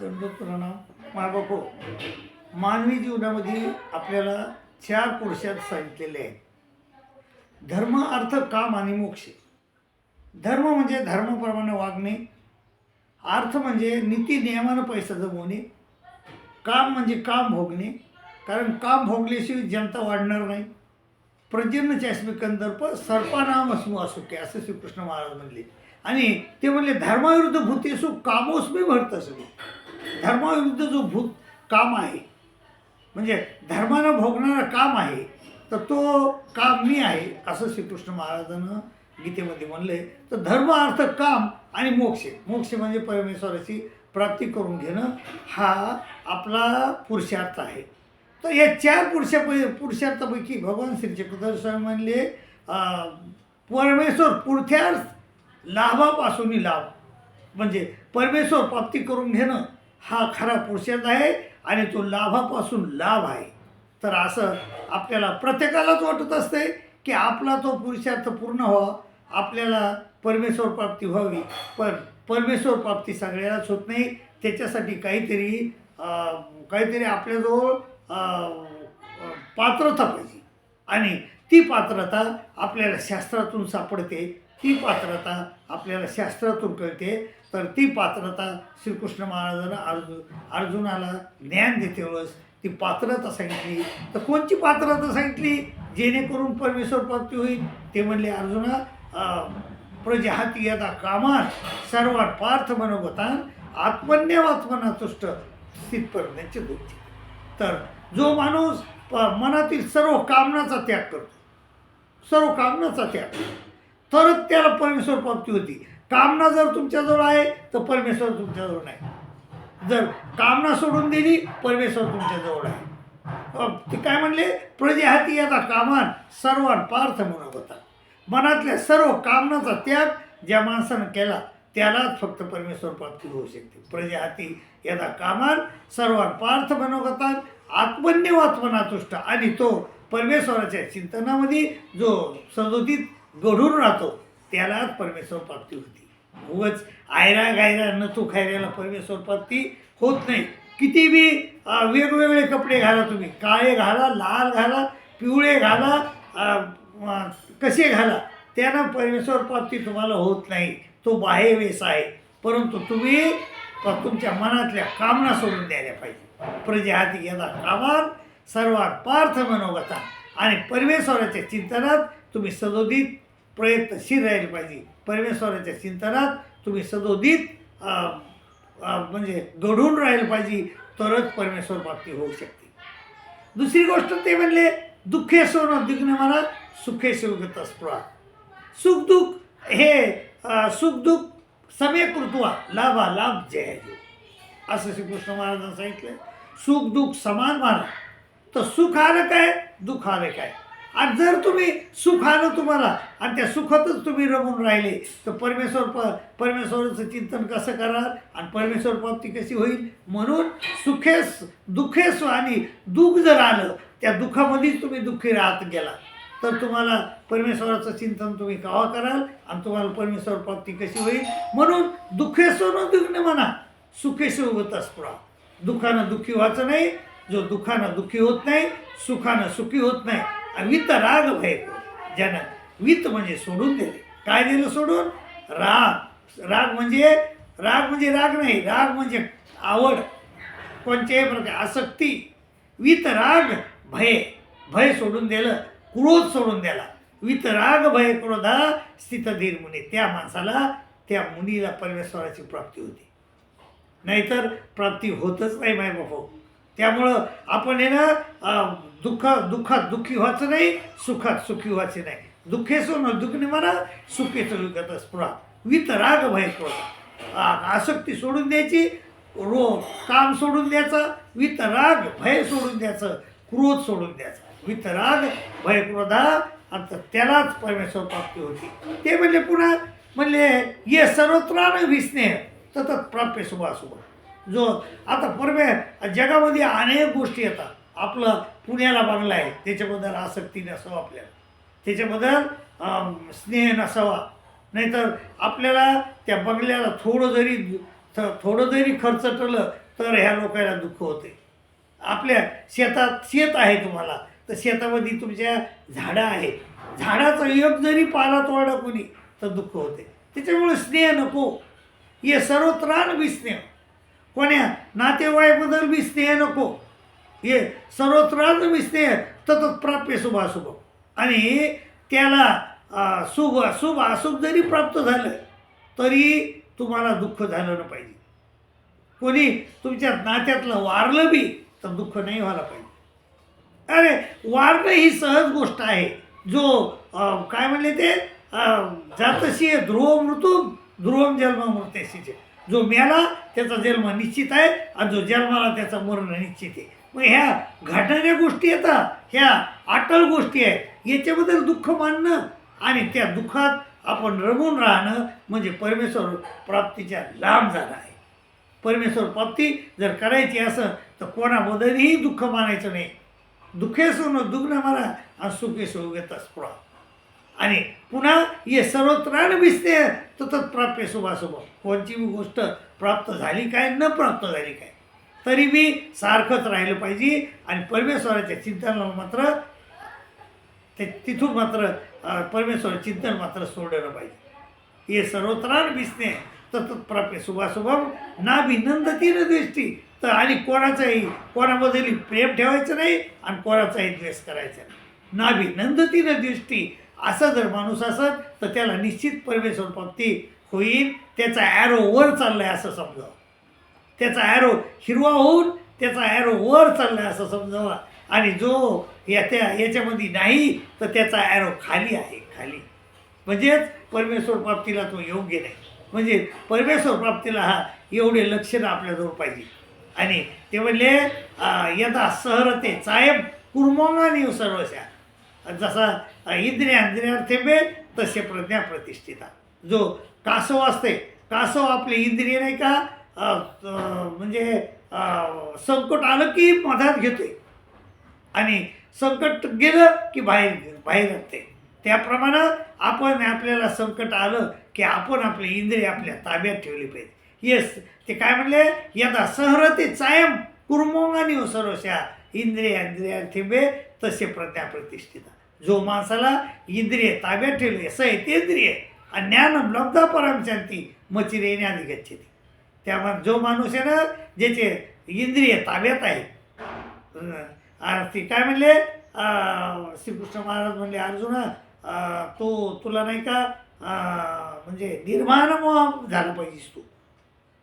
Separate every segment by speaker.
Speaker 1: दंडोत प्रणाम मागोको मानवी जीवनामध्ये आपल्याला चार पुरुषात सांगितलेले आहेत. धर्म अर्थ काम आणि मोक्ष. धर्म म्हणजे धर्माप्रमाणे वागणे. अर्थ म्हणजे नीती नियमानं पैसा जमवणे काम म्हणजे काम भोगणे. कारण काम भोगल्याशिवाय जनता वाढणार नाही. प्रजन्न चास्मी कंदर्प सर्पानाम असू असुके असं श्रीकृष्ण महाराज म्हणले. आणि ते म्हणले धर्माविरुद्ध भूतेसु कामोस्मी भरत असू. धर्माविरुद्ध जो भूत काम आहे म्हणजे धर्मानं भोगणारं काम आहे तर तो काम मी आहे असं श्रीकृष्ण महाराजानं गीतेमध्ये म्हणले तर धर्म अर्थ काम आणि मोक्ष. मोक्ष म्हणजे परमेश्वराची प्राप्ती करून घेणं हा आपला पुरुषार्थ आहे. तर या चार पुरुषा पुरुषार्थापैकी भगवान श्री चक्रधर स्वामी म्हणले परमेश्वर पुढच्याच लाभापासून लाभ. म्हणजे परमेश्वर प्राप्ती करून घेणं हा खरा पुरुषार्थ आहे आणि तो लाभापासून लाभ आहे. तर असं आपल्याला प्रत्येकालाच वाटत असते की आपला तो पुरुषार्थ पूर्ण व्हावा आपल्याला परमेश्वर प्राप्ती व्हावी. पण परमेश्वर प्राप्ती सगळ्यालाच होत नाही. त्याच्यासाठी काहीतरी काहीतरी आपल्याजवळ पात्रता पाहिजे. आणि ती पात्रता आपल्याला शास्त्रातून सापडते. ती पात्रता आपल्याला शास्त्रातून कळते. तर ती पात्रता श्रीकृष्ण महाराजांना अर्जुन अर्जुनाला ज्ञान देते वेळेस ती पात्रता सांगितली. तर कोणची पात्रता सांगितली? जेणेकरून परमेश्वर प्राप्ती होईल. ते म्हणले अर्जुना अं, प्रजाहाती यदा कामात सर्वात पार्थ मनोगतान आत्मन्यवात्मना तुष्ट स्थितपर्यंतचे करण्याचे तर जो माणूस प- मनातील सर्व कामनाचा त्याग करतो सर्व कामनाचा त्याग करतो तरच त्याला परमेश्वर प्राप्ती होती. कामना जर तुमच्याजवळ आहे तर परमेश्वर तुमच्याजवळ नाही. जर कामना सोडून दिली परमेश्वर तुमच्याजवळ आहे ते काय म्हणले? प्रजेहाती आता कामान सर्वान पार्थ म्हणत होता मनातल्या सर्व कामनाचा त्याग ज्या माणसानं केला त्यालाच फक्त परमेश्वर प्राप्ती होऊ शकते. प्रजाहाती यदा कामान सर्वान पार्थ मनोगतात आत्मन्यवात्मनातुष्ट आणि तो परमेश्वराच्या चिंतनामध्ये जो सदोदित घडून राहतो त्यालाच परमेश्वर प्राप्ती होती. उगच आयरा गायरा न तू खायऱ्याला परमेश्वर प्राप्ती होत नाही. किती बी वेगवेगळे कपडे घाला तुम्ही. काळे घाला लाल घाला पिवळे घाला कसे घाला त्यानं परमेश्वर प्राप्ती तुम्हाला होत नाही. तो बाह्य वेस आहे. परंतु तुम्ही तुमच्या मनातल्या कामना सोडून द्यायला पाहिजे. प्रजाहाती यदा कामात सर्वात पार्थ मनोगता. आणि परमेश्वराच्या चिंतनात तुम्ही सदोदित प्रयत्नशील राहिले पाहिजे. परमेश्वराच्या चिंतनात तुम्ही सदोदित म्हणजे घडून राहिलं पाहिजे तरच परमेश्वर प्राप्ती होऊ शकते दुसरी गोष्ट ते म्हणले दुःखे सोनं दिग्न मला सुखे शिवगत स्पृहा सुखदुःख हे सुखदुःख समे कृत्वा लाभा लाभ जय असं श्रीकृष्ण महाराजांनी सांगितलं. सुख दुःख समान माना. तर सुख आलं काय? दुःख आलं काय? आणि जर तुम्ही सुख आलं तुम्हाला आणि त्या सुखातच तुम्ही रमून राहिले तर परमेश्वर प परमेश्वराचं चिंतन कसं कराल? आणि परमेश्वर प्राप्ती कशी होईल? म्हणून सुखेस दुःखेस आणि दुःख जर आलं त्या दुःखामध्येच तुम्ही दुःखी राहत गेला तर तुम्हाला परमेश्वराचं चिंतन तुम्ही कावा कराल? आणि तुम्हाला परमेश्वर प्राप्ती कशी होईल? म्हणून दुःखेसो दुग्न म्हणा सुखेश होत स्पृहा दुःखानं दुःखी व्हायचं नाही. जो दुःखानं दुःखी होत नाही सुखानं सुखी होत नाही. वित्त राग भय ज्यानं वित म्हणजे सोडून दिले. काय दिलं सोडून? राग. राग म्हणजे राग म्हणजे राग नाही राग म्हणजे आवड. कोणत्याही प्रकार आसक्ती. वित राग भय. भय सोडून दिलं क्रोध सोडून दिला. वित राग भय क्रोधा स्थितधीर मुनी. त्या माणसाला त्या मुनीला परमेश्वराची प्राप्ती होती. नाहीतर प्राप्ती होतच नाही माय बापू त्यामुळं आपण हे ना दुःख दुःखात दुःखी व्हायचं नाही सुखात सुखी व्हायचे नाही. दुःखेसो न दुःखने म्हणा सुखेचं विकत स्पृहा वित राग भय आसक्ती सोडून द्यायची रो काम सोडून द्यायचं वितराग भय सोडून द्यायचं क्रोध सोडून द्यायचा. वितराग भय क्रोधा आता त्यालाच परमेश्वर प्राप्ती होती. ते म्हणजे पुन्हा म्हणले ये सर्वत्रान विस्नेह तत प्राप्य शुभाशुभ जो आता परमे जगामध्ये अनेक गोष्टी येतात. आपलं पुण्याला बंगला आहे त्याच्याबद्दल आसक्ती नसावं आपल्याला. त्याच्याबद्दल स्नेह नसावा. नाहीतर आपल्याला त्या बंगल्याला थोडं जरी थ- थोडं जरी खर्च टलं तर ह्या लोकांना दुःख होते. आपल्या शेतात शेत आहे तुम्हाला. तर शेतामध्ये तुमच्या झाडं आहेत झाडाचं योग जरी पाला तोडा कोणी तर दुःख होते. त्याच्यामुळे स्नेह नको. हे सर्वत्रान विस्नेह. कोण्या? नातेवाईबद्दल बी स्नेह नको. हे सर्वत्रान बी स्नेह ततत प्राप्य शुभाशुभ आणि त्याला शुभ शुभ अशुभ जरी प्राप्त झालं तरी तुम्हाला दुःख झालं पाहिजे. कोणी तुमच्या नात्यातलं वारलं बी तर दुःख नाही व्हायला पाहिजे. अरे वारणं ही सहज गोष्ट आहे. जो काय म्हणले ते? जातशीय जातशी ध्रुव मृतू ध्रुवम जन्म मृत्यशीचे. जो मेला त्याचा जन्म निश्चित आहे आणि जो जन्माला त्याचा मरण निश्चित आहे. मग ह्या घडणाऱ्या गोष्टी येतात ह्या अटल गोष्टी आहेत याच्याबद्दल दुःख मानणं आणि त्या दुःखात आपण रमून राहणं म्हणजे परमेश्वर प्राप्तीच्या लांब जाणं आहे. परमेश्वर प्राप्ती जर करायची असं तर कोणाबद्दलही दुःख मानायचं नाही. दुःखे सोनं दुग्न मारा आणि सुखे सोगेता स्पृहा आणि पुन्हा हे सर्वत्राण दिसते ततत प्राप्य शुभाशुभ कोणची गोष्ट प्राप्त झाली काय न प्राप्त झाली काय तरी मी सारखंच राहिलं पाहिजे. आणि परमेश्वराच्या चिंतनाला मात्र ते तिथून मात्र परमेश्वर चिंतन मात्र सोडलं पाहिजे. हे सर्वत्राण विसणे ततत प्राप्य शुभाशुभम ना भिनंदती न दृष्टी. तर आणि कोणाचाही कोणाबद्दल प्रेम ठेवायचं नाही आणि कोणाचाही द्वेष करायचा नाही. ना भिनंदती न दृष्टी. असं जर माणूस असत तर त्याला निश्चित परमेश्वर प्राप्ती होईल. त्याचा ॲरो वर चालला आहे असं समजावं. त्याचा ॲरो हिरवा होऊन त्याचा ॲरो वर चालला आहे असं समजावा. आणि जो या त्या याच्यामध्ये नाही तर त्याचा ॲरो खाली आहे खाली. म्हणजेच परमेश्वर प्राप्तीला तो योग्य नाही. म्हणजे परमेश्वर प्राप्तीला हा एवढे लक्षणं आपल्याजवळ पाहिजे. आणि ते म्हणले यदा सहरते चायम नेऊ सर्वशा. जसा इंद्रिय इंद्रिया तसे प्रज्ञा प्रतिष्ठिता जो कासव असते कासव आपले इंद्रिय नाही का म्हणजे संकट आलं की मधात घेतोय. आणि संकट गेलं की बाहेर बाहेर असते त्याप्रमाणे आपण आपल्याला संकट आलं की आपण आपले इंद्रिय आपल्या ताब्यात ठेवली पाहिजे. येस ते काय म्हणले? यदा सहरते चायम कुर्मोंगानी सर्वशा इंद्रिय इंद्रिया थिंबे तसे प्रत्या प्रतिष्ठित. जो माणसाला इंद्रिय ताब्यात ठेवले सहितेंद्रिय ज्ञान ज्ञानम लब्धा परमशांती मचिरेने आधी गच्छती. त्यामुळे जो माणूस आहे ना ज्याचे इंद्रिय ताब्यात आहे अं, काय म्हणले श्रीकृष्ण महाराज म्हणले अर्जुना तो तुला नाही का म्हणजे निर्माण मोह झाला पाहिजेस तू.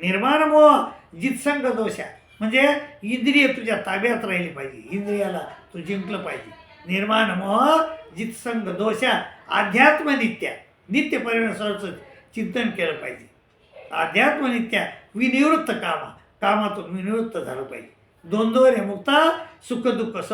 Speaker 1: निर्माण मोह जितसंग दोषा म्हणजे इंद्रिय तुझ्या ताब्यात राहिली पाहिजे. इंद्रियाला तू जिंकलं पाहिजे. निर्माण मोह जितसंग दोषा अध्यात्म नित्या नित्य परमेश्वराचं चिंतन केलं पाहिजे. अध्यात्मनित्या विनिवृत्त कामा. कामातून विनिवृत्त झालं पाहिजे. द्वंद्वरे मुक्ता सुख दुःख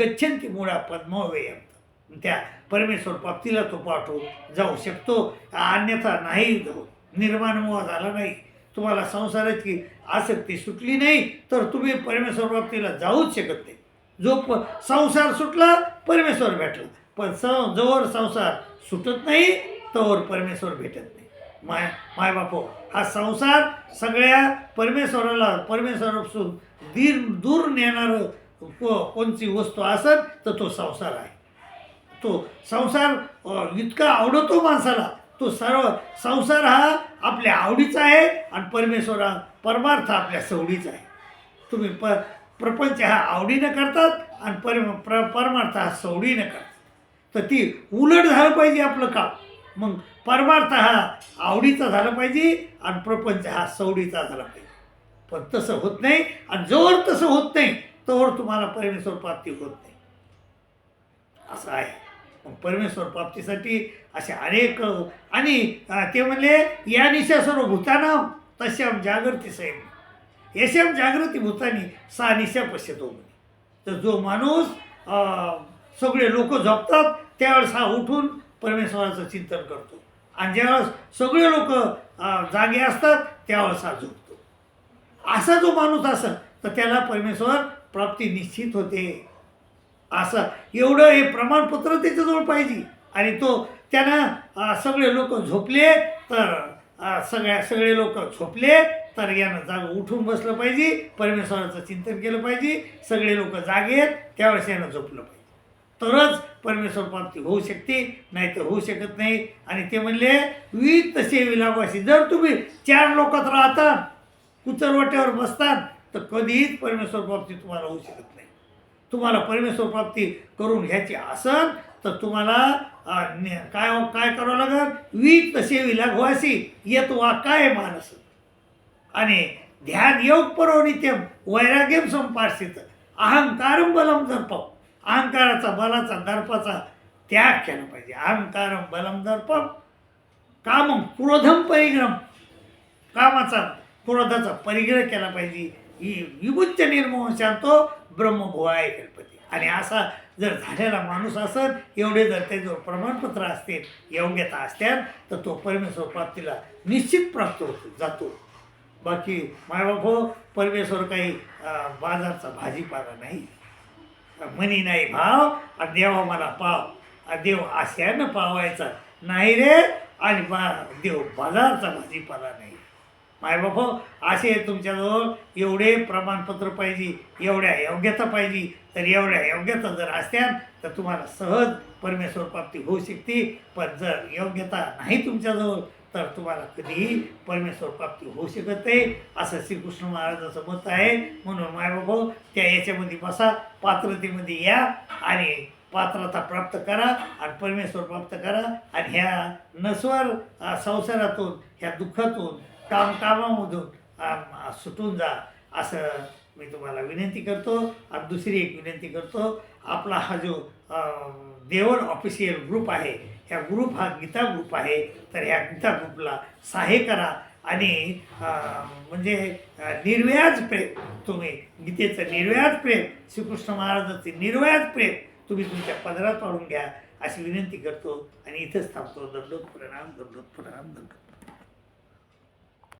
Speaker 1: गच्छंती मुळा पद्मवेयंत त्या परमेश्वर प्राप्तीला तो पाठवून जाऊ शकतो. अन्यथा नाही जाऊ. निर्माण मोह झाला नाही. तुम्हाला संसाराची आसक्ती सुटली नाही तर तुम्ही परमेश्वर प्राप्तीला जाऊच शकत नाही. जो प संसार सुटला परमेश्वर भेटला. पण स जोवर संसार सुटत नाही तोवर परमेश्वर भेटत नाही. माय माय बापो हा संसार सगळ्या परमेश्वराला परमेश्वरापासून दीर दूर नेणारं को कोणती वस्तू असत तर तो संसार आहे. तो संसार इतका आवडतो माणसाला तो सर्व संसार हा आपल्या आवडीचा आहे आणि परमेश्वर हा परमार्थ आपल्या सवडीचा आहे. तुम्ही प प्रपंच हा आवडीनं करतात आणि परम प्र परमार्थ हा सवडीनं करतात. तर ती उलट झालं पाहिजे आपलं काम. मग परमार्थ हा आवडीचा झाला पाहिजे आणि प्रपंच हा सवडीचा झाला पाहिजे. पण तसं होत नाही आणि जोवर तसं होत नाही तोवर तुम्हाला परमेश्वर प्राप्ती होत नाही. असं आहे. परमेश्वर प्राप्तीसाठी असे अनेक आणि ते म्हणले या निशा सर्व भूताना तश्याम जागृती सैम. यशम जागृती भूतानी सा निशा पश्यतो म्हणे. तर जो माणूस सगळे लोक झोपतात त्यावेळेस हा उठून परमेश्वराचं चिंतन करतो. आणि ज्यावेळेस सगळे लोक जागे असतात त्यावेळेस हा झोपतो असा जो माणूस असेल तर त्याला परमेश्वर प्राप्ती निश्चित होते. असं एवढं हे प्रमाणपत्र त्याच्याजवळ पाहिजे. आणि तो त्यानं सगळे लोक झोपले तर सगळ्या सगळे लोक झोपले तर यानं जाग उठून बसलं पाहिजे परमेश्वराचं चिंतन केलं पाहिजे सगळे लोक जागे आहेत त्यावेळेस यानं झोपलं पाहिजे. तरच परमेश्वर प्राप्ती होऊ शकते नाही तर होऊ शकत नाही. आणि ते म्हणले वीज तसे विलागवाशी जर तुम्ही चार लोकात राहता कुचरवाट्यावर बसतात तर कधीच परमेश्वर प्राप्ती तुम्हाला होऊ शकत नाही. तुम्हाला परमेश्वर प्राप्ती करून घ्यायची असेल तर तुम्हाला काय काय करावं लागेल वीत सेवी लघवासी येत वा काय मानस. आणि ध्यान योग परो वैराग्यम संपार्शित. अहंकारम बलम दर्पम. अहंकाराचा बलाचा दर्पाचा त्याग केला पाहिजे. अहंकारम बलम दर्पम. कामम क्रोधम परिग्रम. कामाचा क्रोधाचा परिग्रह केला पाहिजे. ही विभुच्च निर्मोह शांतो ब्रह्मभुवाय कल्पते आणि असा जर झालेला माणूस असेल एवढे जर ते जर प्रमाणपत्र असतील योग्यता असत्या तर तो परमेश्वर प्राप्तीला निश्चित प्राप्त होतो जातो. बाकी मायबाप हो परमेश्वर काही बाजारचा भाजीपाला नाही. मनी नाही भाव आणि देवा मला पाव. देव आशयानं पावायचा नाही रे आणि बा देव बाजारचा भाजीपाला नाही. मायबाप हो असे तुमच्याजवळ एवढे प्रमाणपत्र पाहिजे एवढ्या योग्यता पाहिजे तर एवढ्या योग्यता जर असत्या तर तुम्हाला सहज परमेश्वर प्राप्ती होऊ शकते. पण जर योग्यता नाही तुमच्याजवळ तर तुम्हाला कधीही परमेश्वर प्राप्ती होऊ शकत नाही. असं श्रीकृष्ण महाराजाचं मत आहे. म्हणून मायबाबा त्या याच्यामध्ये बसा पात्रतेमध्ये या आणि पात्रता प्राप्त करा आणि परमेश्वर प्राप्त करा. आणि ह्या नस्वर संसारातून ह्या दुःखातून कामकामामधून सुटून जा असं मी तुम्हाला विनंती करतो. आणि दुसरी एक विनंती करतो आपला हा जो देवण ऑफिशियल ग्रुप आहे ह्या ग्रुप हा गीता ग्रुप आहे. तर ह्या गीता ग्रुपला सहाय्य करा आणि म्हणजे निर्व्याज प्रेम तुम्ही गीतेचं निर्व्याज प्रेम श्रीकृष्ण महाराजाचे निर्व्याज प्रेम तुम्ही तुमच्या पदरात पाडून घ्या अशी विनंती करतो. आणि इथंच थांबतो. दंडोत प्रणाम दंडोत प्रणाम दंडोत